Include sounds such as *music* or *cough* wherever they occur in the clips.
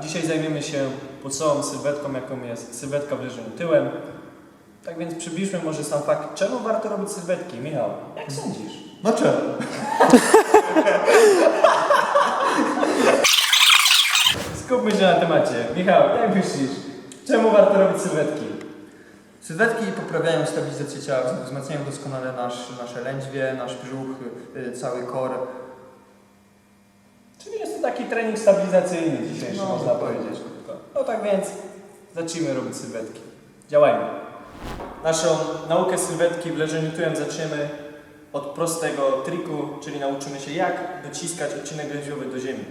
dzisiaj zajmiemy się podstawową sylwetką, jaką jest sylwetka w leżeniu tyłem. Tak więc przybliżmy może sam fakt, czemu warto robić sylwetki. Michał, jak sądzisz? No czemu? *laughs* Skupmy się na temacie. Michał, jak myślisz, czemu warto robić sylwetki? Sylwetki poprawiają stabilizację ciała, wzmacniają doskonale nasz, nasze lędźwie, nasz brzuch, y, cały kor. Jest taki trening stabilizacyjny dzisiejszy, No, można powiedzieć. No tak więc zacznijmy robić sylwetki. Działajmy. Naszą naukę sylwetki w leżeniu tyłem zaczniemy od prostego triku, czyli nauczymy się jak dociskać odcinek lędźwiowy do ziemi.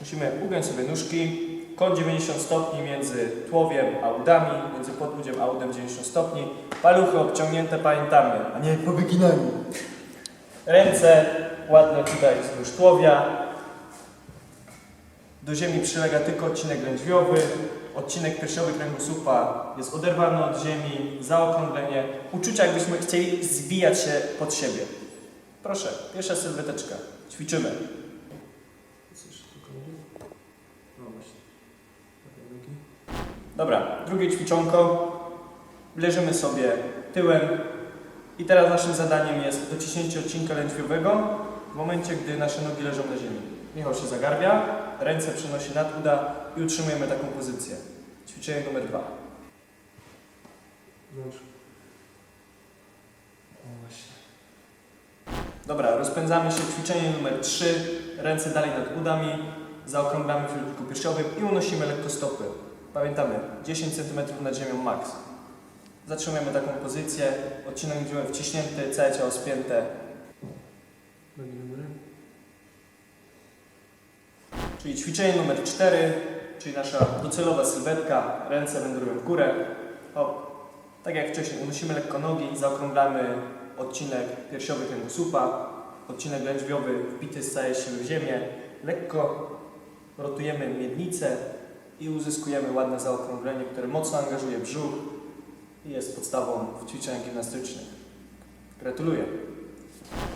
Musimy ugiąć sobie nóżki, kąt 90 stopni między tułowiem a udami, między podłudziem a udem 90 stopni, paluchy obciągnięte pamiętamy, A nie po wyginaniu. Ręce ładnie tutaj wzdłuż tułowia. Do ziemi przylega tylko odcinek lędźwiowy. Odcinek piersiowy kręgosłupa jest oderwany od ziemi, zaokrąglenie. Uczucia jakbyśmy chcieli zwijać się pod siebie. Proszę, pierwsza sylweteczka. Ćwiczymy. Dobra, drugie ćwiczonko. Leżymy sobie tyłem, i teraz naszym zadaniem jest dociśnięcie odcinka lędźwiowego w momencie, gdy nasze nogi leżą na ziemi. Michał się zagarbia, ręce przenosi nad uda i utrzymujemy taką pozycję. Ćwiczenie numer dwa. Dobra, rozpędzamy się. Ćwiczenie numer trzy. Ręce dalej nad udami, zaokrąglamy w fiolku piersiowym i unosimy lekko stopy. Pamiętamy, 10 cm nad ziemią max. Zatrzymujemy taką pozycję, odcinek lędźwiowy wciśnięty, całe ciało spięte. Czyli ćwiczenie numer 4, czyli nasza docelowa sylwetka, ręce wędrują w górę. Hop. Tak jak wcześniej, unosimy lekko nogi, zaokrąglamy odcinek piersiowy kręgosłupa, odcinek lędźwiowy wbity z całej siły w ziemię. Lekko rotujemy miednicę i uzyskujemy ładne zaokrąglenie, które mocno angażuje brzuch, i jest podstawą w ćwiczeniach gimnastycznych. Gratuluję.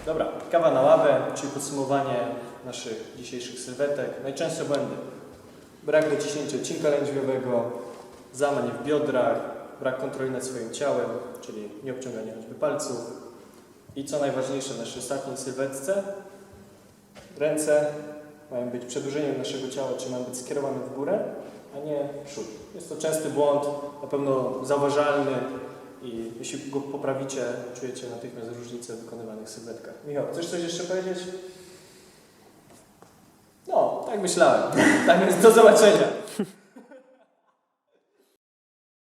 Dobra, kawa na ławę, czyli podsumowanie naszych dzisiejszych sylwetek. Najczęstsze błędy. Brak dociśnięcia odcinka lędźwiowego, załamanie w biodrach, brak kontroli nad swoim ciałem, czyli nieobciąganie choćby palców. I co najważniejsze w naszej ostatniej sylwetce, ręce mają być przedłużeniem naszego ciała, czy mają być skierowane w górę, a nie w przód. Jest to częsty błąd, na pewno zauważalny i jeśli go poprawicie, czujecie natychmiast różnicę w wykonywanych sylwetkach. Michał, chcesz coś jeszcze powiedzieć? No, tak myślałem. *laughs* Tak więc do zobaczenia.